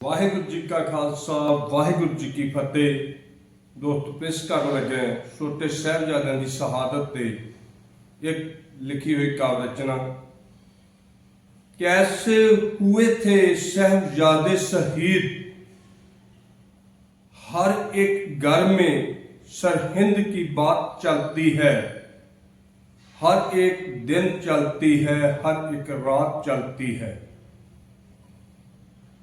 واحر جی کا خالصہ واحر جی کی فتح دوست پرس کریں چھوٹے صاحب کی شہادت پہ ایک لکھی ہوئی کا رچنا کیسے ہوئے تھے صحجہ شہید ہر ایک گھر میں سرہند کی بات چلتی ہے ہر ایک دن چلتی ہے ہر ایک رات چلتی ہے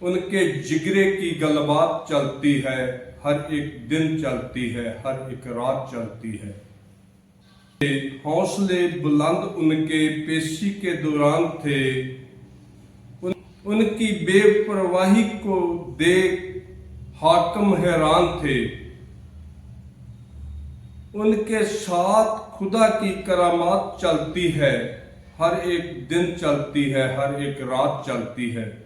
ان کے جگرے کی گل بات چلتی ہے، ہر ایک دن چلتی ہے، ہر ایک رات چلتی ہے۔ حوصلے بلند ان کے پیشی کے دوران تھے۔ ان کی بے پرواہی کو دیکھ حاکم حیران تھے۔ ان کے ساتھ خدا کی کرامات چلتی ہے۔ ہر ایک دن چلتی ہے، ہر ایک رات چلتی ہے۔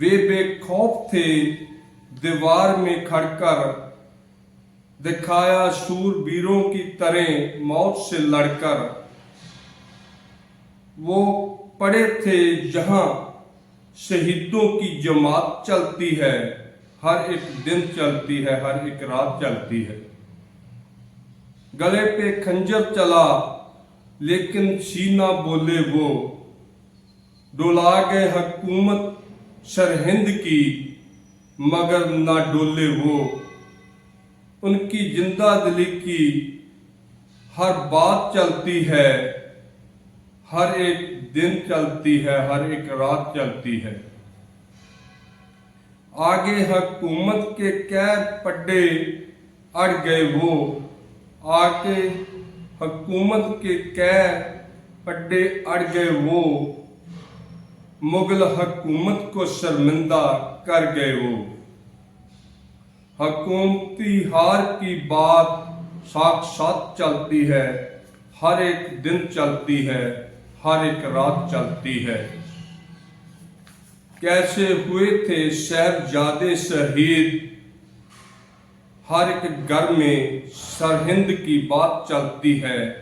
وے بے خوف تھے، دیوار میں کھڑ کر دکھایا شور بیروں کی طرح موت سے لڑ کر۔ وہ پڑے تھے جہاں شہیدوں کی جماعت چلتی ہے، ہر ایک دن چلتی ہے، ہر ایک رات چلتی ہے۔ گلے پہ کھنجر چلا، لیکن سینہ بولے وہ، ڈولا گئے حکومت شرہند کی مگر نہ ڈولے وہ۔ ان کی زندہ دلی کی ہر بات چلتی ہے، ہر ایک دن چلتی ہے، ہر ایک رات چلتی ہے۔ آگے حکومت کے قید پڈے اڑ گئے وہ۔ آگے حکومت کے قید پڈے اڑ گئے وہ۔ مغل حکومت کو شرمندہ کر گئے ہو حکومتی ہار کی بات ساک ساتھ چلتی ہے، ہر ایک دن چلتی ہے، ہر ایک رات چلتی ہے۔ کیسے ہوئے تھے صاحبزاد شہید؟ ہر ایک گھر میں سرہند کی بات چلتی ہے۔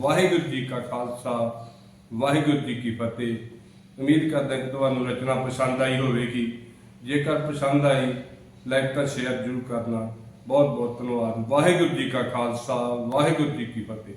ਵਾਹਿਗੁਰੂ ਜੀ ਕਾ ਖਾਲਸਾ, ਵਾਹਿਗੁਰੂ ਜੀ ਕੀ ਫਤਿਹ। ਉਮੀਦ ਕਰਦਾ ਕਿ ਤੁਹਾਨੂੰ ਰਚਨਾ ਪਸੰਦ ਆਈ ਹੋਵੇਗੀ। ਜੇਕਰ ਪਸੰਦ ਆਈ, ਲਾਈਕ ਤਾਂ ਸ਼ੇਅਰ ਜ਼ਰੂਰ ਕਰਨਾ। ਬਹੁਤ ਬਹੁਤ ਧੰਨਵਾਦ। ਵਾਹਿਗੁਰੂ ਜੀ ਕਾ ਖਾਲਸਾ, ਵਾਹਿਗੁਰੂ ਜੀ ਕੀ ਫਤਿਹ।